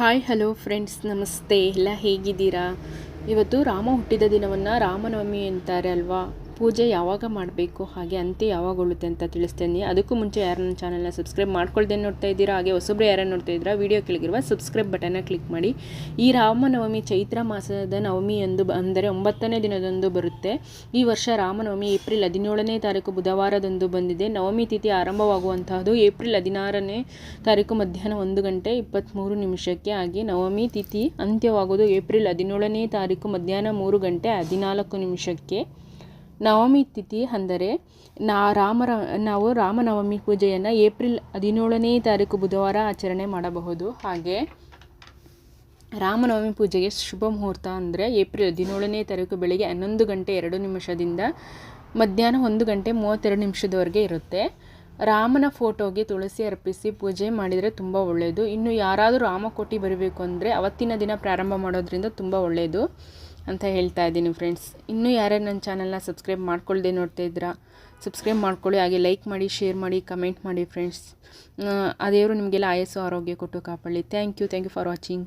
Hi hello friends ನಮಸ್ತೆ. ಎಲ್ಲ ಹೇಗಿದ್ದೀರಾ? ಇವತ್ತು ರಾಮ ಹುಟ್ಟಿದ ದಿನವನ್ನು ರಾಮನವಮಿ ಅಂತಾರೆ ಅಲ್ವಾ? ಪೂಜೆ ಯಾವಾಗ ಮಾಡಬೇಕು, ಹಾಗೆ ಅಂತ್ಯ ಯಾವಾಗ ಉಳುತ್ತೆ ಅಂತ ತಿಳಿಸ್ತೇನೆ. ಅದಕ್ಕೂ ಮುಂಚೆ ಯಾರು ನನ್ನ ಚಾನಲ್ನ ಸಬ್ಸ್ಕ್ರೈಬ್ ಮಾಡ್ಕೊಳ್ದೆ ನೋಡ್ತಾ ಇದ್ದೀರಾ, ಹಾಗೆ ಹೊಸಬ್ರು ಯಾರನ್ನು ನೋಡ್ತಾ ಇದ್ದೀರಾ ವಿಡಿಯೋ ಕೆಳಗಿರುವ ಸಬ್ಸ್ಕ್ರೈಬ್ ಬಟನ್ನ ಕ್ಲಿಕ್ ಮಾಡಿ. ಈ ರಾಮನವಮಿ ಚೈತ್ರ ಮಾಸದ ನವಮಿ ಎಂದು ಅಂದರೆ ಒಂಬತ್ತನೇ ದಿನದಂದು ಬರುತ್ತೆ. ಈ ವರ್ಷ ರಾಮನವಮಿ ಏಪ್ರಿಲ್ ಹದಿನೇಳನೇ ತಾರೀಕು ಬುಧವಾರದಂದು ಬಂದಿದೆ. ನವಮಿ ತಿಥಿ ಆರಂಭವಾಗುವಂತಹದ್ದು ಏಪ್ರಿಲ್ ಹದಿನಾರನೇ ತಾರೀಕು ಮಧ್ಯಾಹ್ನ ಒಂದು ಗಂಟೆ ಇಪ್ಪತ್ತ್ಮೂರು ನಿಮಿಷಕ್ಕೆ. ಹಾಗೆ ನವಮಿ ತಿಥಿ ಅಂತ್ಯವಾಗುವುದು ಏಪ್ರಿಲ್ ಹದಿನೇಳನೇ ತಾರೀಕು ಮಧ್ಯಾಹ್ನ ಮೂರು ಗಂಟೆ ಹದಿನಾಲ್ಕು ನಿಮಿಷಕ್ಕೆ. ನವಮಿ ತಿಥಿ ಅಂದರೆ ನಾ ರಾಮರ, ನಾವು ರಾಮನವಮಿ ಪೂಜೆಯನ್ನು ಏಪ್ರಿಲ್ ಹದಿನೇಳನೇ ತಾರೀಕು ಬುಧವಾರ ಆಚರಣೆ ಮಾಡಬಹುದು. ಹಾಗೆ ರಾಮನವಮಿ ಪೂಜೆಗೆ ಶುಭ ಮುಹೂರ್ತ ಅಂದರೆ ಏಪ್ರಿಲ್ ಹದಿನೇಳನೇ ತಾರೀಕು ಬೆಳಿಗ್ಗೆ ಹನ್ನೊಂದು ಗಂಟೆ ಎರಡು ನಿಮಿಷದಿಂದ ಮಧ್ಯಾಹ್ನ ಒಂದು ಗಂಟೆ ಮೂವತ್ತೆರಡು ನಿಮಿಷದವರೆಗೆ ಇರುತ್ತೆ. ರಾಮನ ಫೋಟೋಗೆ ತುಳಸಿ ಅರ್ಪಿಸಿ ಪೂಜೆ ಮಾಡಿದರೆ ತುಂಬ ಒಳ್ಳೆಯದು. ಇನ್ನು ಯಾರಾದರೂ ರಾಮಕೋಟಿ ಬರಬೇಕು ಅಂದರೆ ಅವತ್ತಿನ ದಿನ ಪ್ರಾರಂಭ ಮಾಡೋದ್ರಿಂದ ತುಂಬ ಒಳ್ಳೆಯದು. ಅಂತ ಹೇಳ್ತಾ ಇದ್ದೀನಿ ಫ್ರೆಂಡ್ಸ್ ಇನ್ನೂ ಯಾರ್ಯಾರು ನನ್ನ ಚಾನಲ್ನ ಸಬ್ಸ್ಕ್ರೈಬ್ ಮಾಡ್ಕೊಳ್ಳದೆ ನೋಡ್ತಾ ಇದ್ದೀರಾ ಸಬ್ಸ್ಕ್ರೈಬ್ ಮಾಡ್ಕೊಳ್ಳಿ, ಹಾಗೆ ಲೈಕ್ ಮಾಡಿ ಶೇರ್ ಮಾಡಿ ಕಮೆಂಟ್ ಮಾಡಿ ಫ್ರೆಂಡ್ಸ್ ಆ ದೇವರು ನಿಮಗೆಲ್ಲ ಆಯಸ್ಸು, ಆರೋಗ್ಯ ಕೊಟ್ಟು ಕಾಪಾಡಲಿ. Thank you thank you for watching